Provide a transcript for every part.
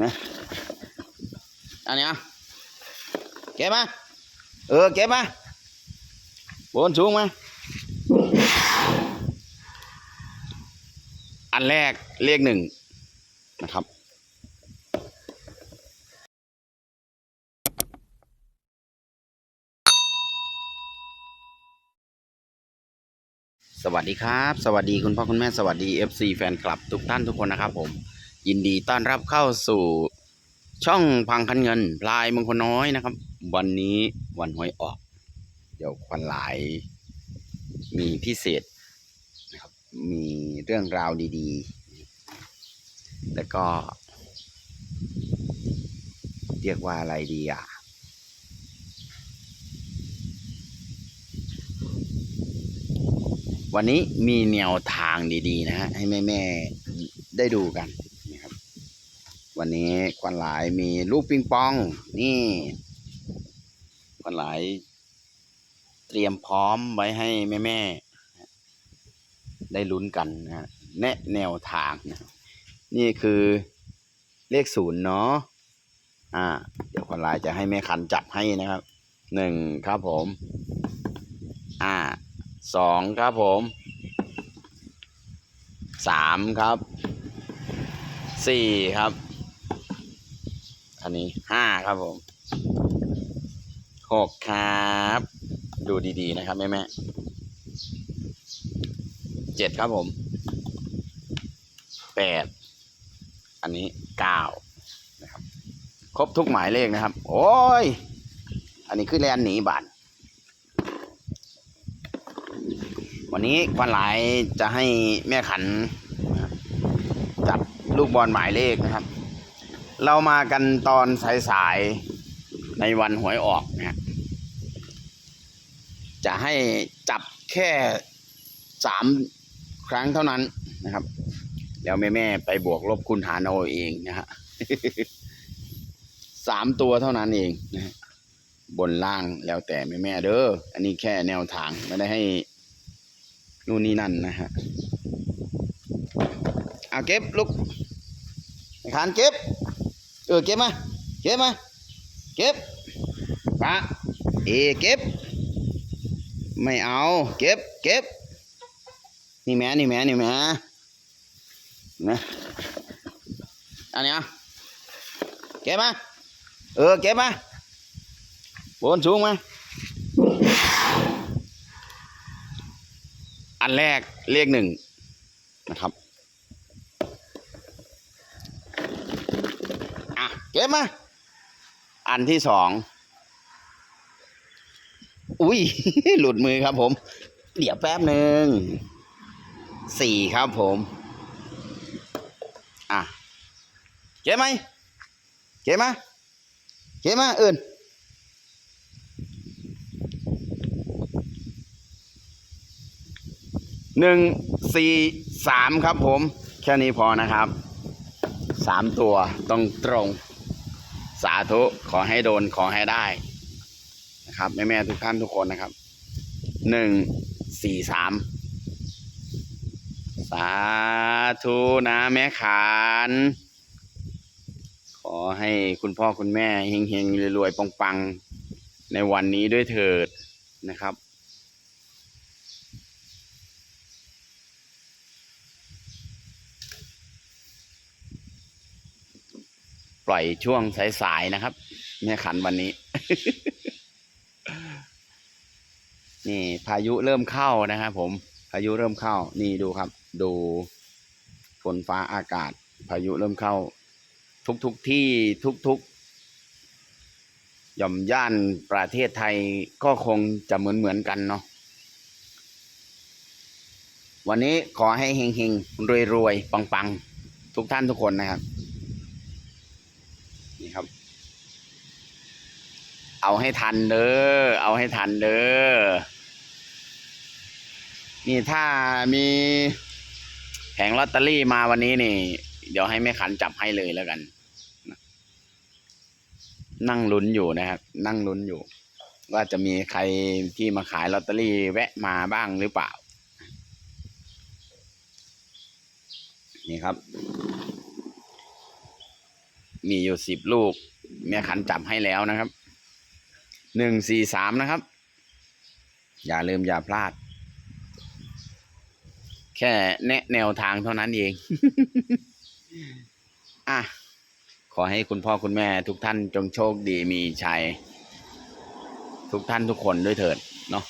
นะอันนี้อะเก็บมาเออเก็บมาบนสูงมาอันแรกเลขหนึ่งนะครับสวัสดีครับ สวัสดีคุณพ่อคุณแม่สวัสดี FC แฟนคลับทุกท่านทุกคนนะครับผม ยินดีต้อนรับเข้าสู่ช่องพังคันเงินลายมงคลน้อยนะครับ วันนี้วันหวยออก เดี๋ยวควันหลาย มีพิเศษนะครับ มีเรื่องราวดีๆ แล้วก็ เรียกว่าอะไรดีอะวันนี้มีแนวทางดีๆ นะฮะให้แม่ ๆ ได้ดูกัน วันนี้ควันหลายมีลูกปิงปอง นี่ควันหลาย เตรียมพร้อมไว้ให้แม่ๆได้ลุ้นกันนะฮะแนะแนวทางนะนี่คือเลขศูนย์เนาะอ่า เดี๋ยวควันหลายจะให้แม่คันจับให้นะครับหนึ่งครับผม อ่าสองครับผมสามครับสี่ครับ อันนี้ห้าครับผมหกครับ ดูดีๆนะครับแม่แม่เจ็ดครับผมแปดอันนี้เก้านะครับ ครบทุกหมายเลขนะครับ โอ้ย อันนี้คือแลนหนีบัตรวันนี้ควันหลายจะให้แม่ขันจับลูกบอลหมายเลขนะครับ เรามากันตอนสายๆ ในวันหวยออกนะฮะจะให้จับแค่สามครั้งเท่านั้นนะครับ แล้วแม่ๆไปบวกลบคูณหารเอาเองนะฮะสามตัวเท่านั้นเองนะบนล่างแล้วแต่แม่ๆเด้ออันนี้แค่แนวทางไม่ได้ให้นู่นนี่นั่นนะฮะเอาเก็บลูกขานเก็บ ออเก็บมา เก็บมา เก็บปะเอเก็บ ไม่เอา เก็บ เก็บ นี่แม่นี่แม่นี่แม่นะอันนี้อะเก็บมา เออ เก็บมาบนสูงมาอันแรกเลขหนึ่งนะครับ อะเก็บมา อันที่สองอุ้ย หลุดมือครับผม เดี๋ยวแป๊บหนึ่งสี่ครับผม อะเก็บไหมเก็บมาเก็บมาอื่นหนึ่งสี่สามครับผม แค่นี้พอนะครับ สามตัวตรงตรง สาธุขอให้โดนขอให้ได้นะครับแม่แม่ทุกท่านทุกคนนะครับหนึ่งสี่สามสาธุนะแม่ขาน ขอให้คุณพ่อคุณแม่เฮงๆรวยๆปังๆ ในวันนี้ด้วยเถิดนะครับ ปล่อยช่วงสายๆนะครับแม่ขันวันนี้ นี่พายุเริ่มเข้านะครับผมพายุเริ่มเข้า นี่ดูครับ ดูฝนฟ้าอากาศ พายุเริ่มเข้า ทุกๆทที่ทุกๆหย่อมย่านประเทศไทยก็คงจะเหมือนเหมือนกันเนาะวันนี้ขอให้เฮงๆรวยๆปังๆ ทุกท่านทุกคนนะครับ นี่ครับ เอาให้ทันเด้อ เอาให้ทันเด้อ นี่ถ้ามีแผงลอตเตอรี่มาวันนี้นี่ เดี๋ยวให้แม่ขันจับให้เลยแล้วกัน นั่งลุ้นอยู่นะครับ นั่งลุ้นอยู่ ว่าจะมีใครที่มาขายลอตเตอรี่แวะมาบ้างหรือเปล่า นี่ครับ มีอยู่สิบลูก แม่ขันจับให้แล้วนะครับ หนึ่งสี่สามนะครับ อย่าลืมอย่าพลาด แค่แนะแนวทางเท่านั้นเอง อะ ขอให้คุณพ่อคุณแม่ทุกท่านจงโชคดีมีชัย ทุกท่านทุกคนด้วยเถิดเนาะ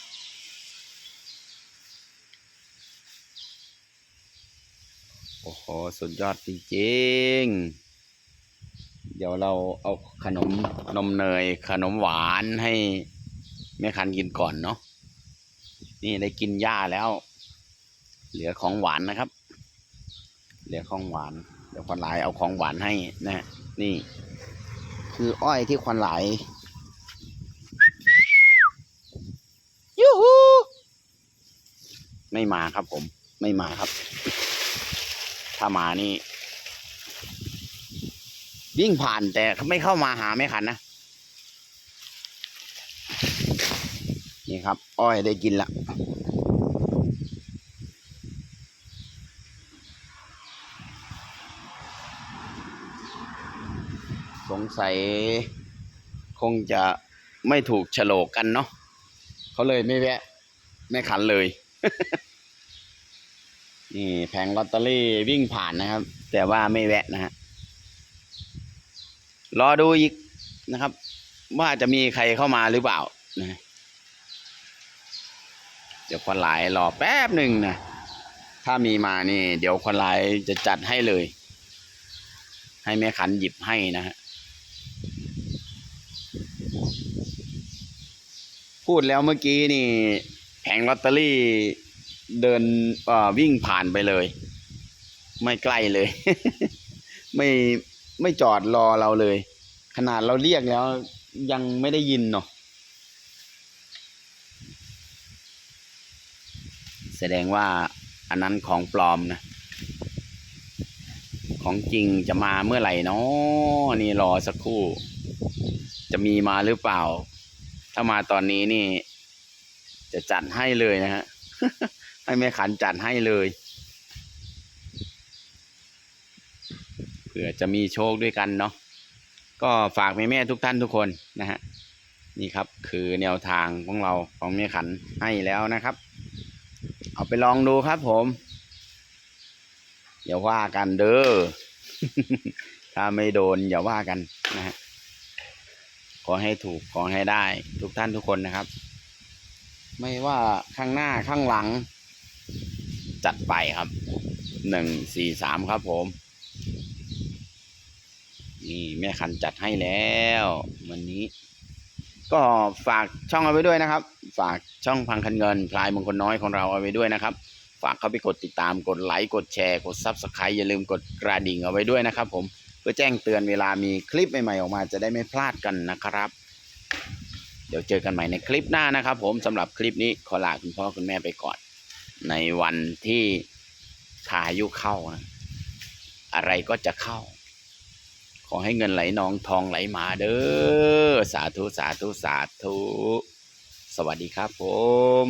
โอ้โห สุดยอดจริงๆ เดี๋ยวเราเอาขนมนมเนย ขนมหวานให้แม่คันกินก่อนเนาะนี่ได้กินหญ้าแล้ว เหลือของหวานนะครับ เหลือของหวาน เดี๋ยวควันหลายเอาของหวานให้นะฮะนี่ คืออ้อยที่ควันหลายยูฮูไม่มาครับผม ไม่มาครับ ถ้ามานี่ วิ่งผ่านแต่ไม่เข้ามาหาไม่ขันนะ นี่ครับ อ้อยได้กินละสงสัยคงจะไม่ถูกโฉลกกันเนาะเขาเลยไม่แวะ ไม่ขันเลย นี่แผงลอตเตอรี่วิ่งผ่านนะครับ แต่ว่าไม่แวะนะฮะ รอดูอีกนะครับ ว่าจะมีใครเข้ามาหรือเปล่านะเดี๋ยวคนหลายรอแป๊บหนึ่งนะถ้ามีมานี่ เดี๋ยวคนหลายจะจัดให้เลย ให้แม่ขันหยิบให้นะฮะพูดแล้วเมื่อกี้นี่ แผงลอตเตอรี่เดินวิ่งผ่านไปเลย ไม่ใกล้เลย ไม่ ไม่จอดรอเราเลย ขนาดเราเรียกแล้วยังไม่ได้ยินเนาะแสดงว่าอันนั้นของปลอมนะ ของจริงจะมาเมื่อไหร่เนาะนี่รอสักครู่ จะมีมาหรือเปล่า ถ้ามาตอนนี้นี่ จะจัดให้เลยนะฮะ ให้แม่ขันจัดให้เลย เผื่อจะมีโชคด้วยกันเนาะก็ฝากแม่แม่ทุกท่านทุกคนนะฮะนี่ครับคือแนวทางของเราของแม่ขันให้แล้วนะครับ เอาไปลองดูครับผมอย่าว่ากันเด้อถ้าไม่โดนอย่าว่ากันนะฮะขอให้ถูกขอให้ได้ทุกท่านทุกคนนะครับ ไม่ว่าข้างหน้าข้างหลัง จัดไปครับหนึ่งสี่สามครับผม นี่แม่คันจัดให้แล้ววันนี้ ก็ฝากช่องเอาไว้ด้วยนะครับ ฝากช่องพังคันเงิน พลายมงคลน้อยของเราเอาไว้ด้วยนะครับ ฝากเข้าไปกดติดตามกดไลค์กดแชร์กดซับสไครต์อย่าลืมกดกระดิ่งเอาไว้ด้วยนะครับ ผมเพื่อแจ้งเตือนเวลามีคลิปใหม่ๆออกมาจะได้ไม่พลาดกันนะครับ เดี๋ยวเจอกันใหม่ในคลิปหน้านะครับ ผมสำหรับคลิปนี้ขอลาคุณพ่อคุณแม่ไปก่อน ในวันที่พายุเข้านะอะไรก็จะเข้า ขอให้เงินไหลนองทองไหลมาเด้อ สาธุ สาธุ สาธุ สวัสดีครับผม